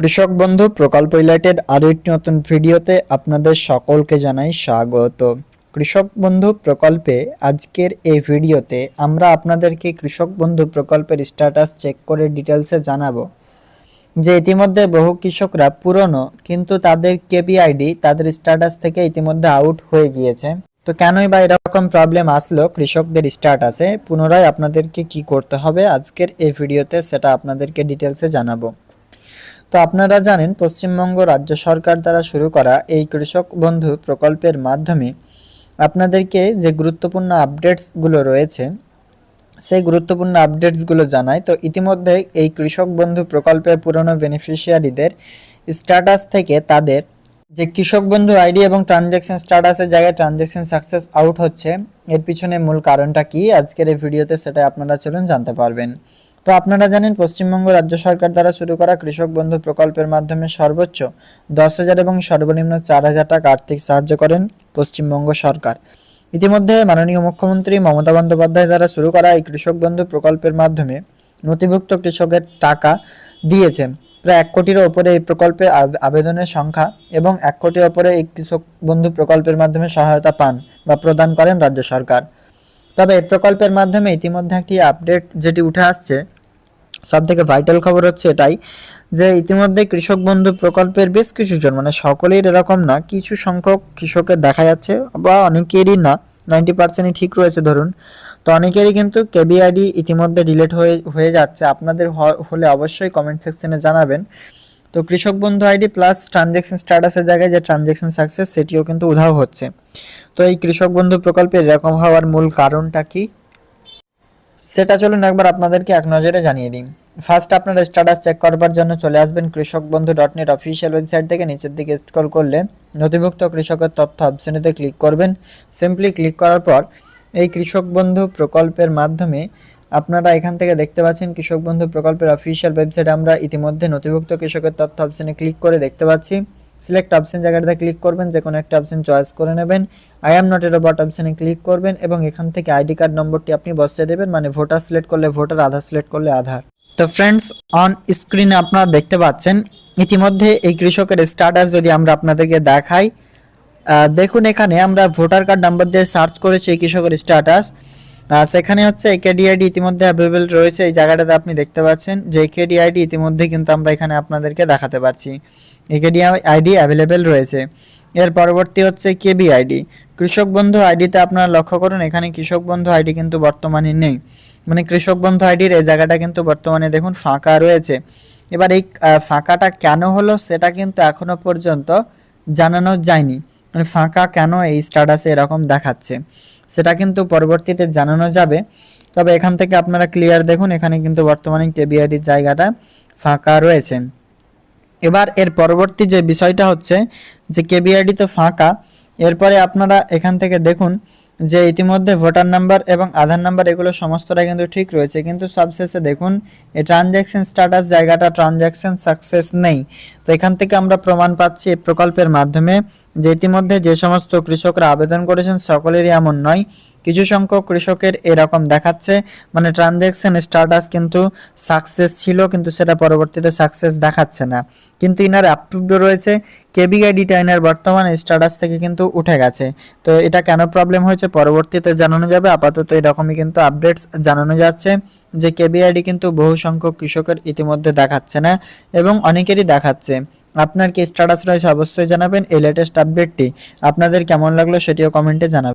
কৃষক বন্ধু, প্রকল্প রিলেটেড আরও একটি নতুন ভিডিওতে আপনাদের সকলকে জানাই স্বাগত। কৃষক বন্ধু, প্রকল্পে আজকের এই ভিডিওতে আমরা আপনাদেরকে কৃষক বন্ধু প্রকল্পের স্ট্যাটাস চেক করে ডিটেলসে জানাব। যে ইতিমধ্যে বহু কৃষকরা পুরনো, কিন্তু তাদের কেপিআইডি তাদের স্ট্যাটাস থেকে ইতিমধ্যে আউট হয়ে গিয়েছে। তো কেনই বা এরকম প্রবলেম আসলো কৃষকদের স্ট্যাটাসে পুনরায় আপনাদেরকে কি করতে হবে? আজকের এই ভিডিওতে সেটা আপনাদেরকে ডিটেলসে জানাব। তো আপনারা জানেন, পশ্চিমবঙ্গ রাজ্য সরকার দ্বারা শুরু করা এই কৃষক বন্ধু প্রকল্পের মাধ্যমে আপনাদেরকে যে গুরুত্বপূর্ণ আপডেটসগুলো রয়েছে, সেই গুরুত্বপূর্ণ আপডেটসগুলো জানায় তো ইতিমধ্যে এই কৃষক বন্ধু প্রকল্পের পুরনো বেনিফিশিয়ারিদের স্ট্যাটাস থেকে তাদের যে কৃষক বন্ধু আইডি এবং ট্রানজ্যাকশন স্ট্যাটাসের জায়গায় ট্রানজ্যাকশন সাকসেস আউট হচ্ছে, এর পিছনে মূল কারণটা কি? আজকের এই ভিডিওতে সেটা আপনারা চলুন জানতে পারবেন। তো আপনারা জানেন, পশ্চিমবঙ্গ রাজ্য সরকার দ্বারা শুরু করা কৃষক বন্ধু প্রকল্পের মাধ্যমে সর্বোচ্চ দশ হাজার এবং সর্বনিম্ন চার হাজার টাকা আর্থিক সাহায্য করেন পশ্চিমবঙ্গ সরকার। ইতিমধ্যে মাননীয় মুখ্যমন্ত্রী মমতা বন্দ্যোপাধ্যায় দ্বারা শুরু করা এই কৃষক বন্ধু প্রকল্পের মাধ্যমে নথিভুক্ত কৃষকের টাকা দিয়েছে। প্রায় এক কোটির ওপরে এই প্রকল্পে আবেদনের সংখ্যা এবং এক কোটির ওপরে এই কৃষক বন্ধু প্রকল্পের মাধ্যমে সহায়তা পান বা প্রদান করেন রাজ্য সরকার। তবে এই প্রকল্পের মাধ্যমে ইতিমধ্যে একটি আপডেট যেটি উঠে আসছে সব থেকে ভাইটাল খবর হচ্ছে এটাই যে ইতিমধ্যে কৃষক বন্ধু প্রকল্পের বেশ কিছু জন মানে সকলের এরকম না, কিছু সংখ্যক কৃষকের দেখা যাচ্ছে বা অনেকেরই না নাইনটি পার্সেন্টই ঠিক রয়েছে ধরুন। তো অনেকেরই কিন্তু কেবিআইডি ইতিমধ্যে ডিলেট হয়ে হয়ে যাচ্ছে। আপনাদের হলে অবশ্যই কমেন্ট সেকশনে জানাবেন। তো কৃষক বন্ধু আইডি প্লাস ট্রানজ্যাকশন স্ট্যাটাসের জায়গায় যে ট্রানজ্যাকশন সাকসেস সেটিও কিন্তু উধাও হচ্ছে। তো এই কৃষক বন্ধু প্রকল্পে এরকম হওয়ার মূল কারণটা কি? সেটা চলুন একবার আপনাদেরকে এক নজরে জানিয়ে দিই। ফার্স্ট আপনারা স্ট্যাটাস চেক করবার জন্য চলে আসবেন কৃষক বন্ধু ডট নেট অফিসিয়াল ওয়েবসাইট থেকে। নিচের দিকে স্ক্রল করলে নথিভুক্ত কৃষকের তথ্য অপশনেতে ক্লিক করবেন। সিম্পলি ক্লিক করার পর এই কৃষক বন্ধু প্রকল্পের মাধ্যমে আপনারা এখান থেকে দেখতে পাচ্ছেন কৃষক বন্ধু প্রকল্পের অফিসিয়াল ওয়েবসাইটে আমরা ইতিমধ্যে নথিভুক্ত কৃষকের তথ্য অপশনে ক্লিক করে দেখতে পাচ্ছি। সিলেক্ট অপশন জায়গাটাতে ক্লিক করবেন যে কোনো একটা অপশন চয়েস করে নেবেন। I am not a robot অপশানে ক্লিক করবেন এবং এখান থেকে আইডি কার্ড নম্বরটি আপনি বসিয়ে দেবেন মানে ভোটার সিলেক্ট করলে ভোটার আধার সিলেক্ট করলে আধার। তো ফ্রেন্ডস অন স্ক্রিনে আপনারা দেখতে পাচ্ছেন, ইতিমধ্যে এই কৃষকের স্ট্যাটাস যদি আমরা আপনাদেরকে দেখাই দেখুন এখানে আমরা ভোটার কার্ড নাম্বার দিয়ে সার্চ করেছি এই কৃষকের স্ট্যাটাস সেখানে হচ্ছে একেডি আইডি ইতিমধ্যে অ্যাভেলেবেল রয়েছে। এই জায়গাটাতে আপনি দেখতে পাচ্ছেন যে একেডি আইডি ইতিমধ্যে কিন্তু আমরা এখানে আপনাদেরকে দেখাতে পারছি। একেডি আইডি অ্যাভেলেবেল রয়েছে। এর পরবর্তী হচ্ছে কেবি আইডি কৃষক বন্ধু আইডিতে আপনারা লক্ষ্য করুন, এখানে কৃষক বন্ধু আইডি কিন্তু বর্তমানে নেই। মানে কৃষক বন্ধু আইডির এই জায়গাটা কিন্তু বর্তমানে দেখুন ফাঁকা রয়েছে। এবার এই ফাঁকাটা কেন হলো সেটা কিন্তু এখনও পর্যন্ত জানানো যায়নি। মানে ফাঁকা কেন এই স্ট্যাটাসে এরকম দেখাচ্ছে? সেটা কিন্তু পরবর্তীতে জানানো যাবে। তবে এখান থেকে আপনারা ক্লিয়ার দেখুন, এখানে কিন্তু বর্তমানে কেবিআইডির জায়গাটা ফাঁকা রয়েছে। এবার এর পরবর্তী যে বিষয়টা হচ্ছে যে কেবিআইডি তো ফাঁকা, এরপরে আপনারা এখান থেকে দেখুন যে ইতিমধ্যে ভোটার নাম্বার এবং আধার নাম্বার এগুলো সমস্তটা কিন্তু ঠিক রয়েছে। কিন্তু সবশেষে দেখুন, এই ট্রানজ্যাকশন স্ট্যাটাস জায়গাটা ট্রানজ্যাকশন সাকসেস নেই। তো এখান থেকে আমরা প্রমাণ পাচ্ছি এই প্রকল্পের মাধ্যমে যে ইতিমধ্যে যে সমস্ত কৃষকরা আবেদন করেছেন, সকলেরই এমন নয়। কিছু সংখ্যক কৃষকের এরকম দেখাচ্ছে। মানে ট্রানজ্যাকশন স্ট্যাটাস কিন্তু সাকসেস ছিল, কিন্তু সেটা পরবর্তীতে সাকসেস দেখাচ্ছে না। কিন্তু ইনার অ্যাপ্রুভড রয়েছে। কেবিআইডিটা ইনার বর্তমান স্ট্যাটাস থেকে কিন্তু উঠে গেছে। তো এটা কেন প্রবলেম হয়েছে পরবর্তীতে জানানো যাবে। আপাতত এরকমই কিন্তু আপডেটস জানানো যাচ্ছে যে কেবিআইডি কিন্তু বহু সংখ্যক কৃষকের ইতিমধ্যে দেখাচ্ছে না এবং অনেকেরই দেখাচ্ছে। আপনার কি স্ট্যাটাস রয়েছে অবশ্যই জানাবেন। এই লেটেস্ট আপডেটটি আপনাদের কেমন লাগল সেটিও কমেন্টে জানাবেন।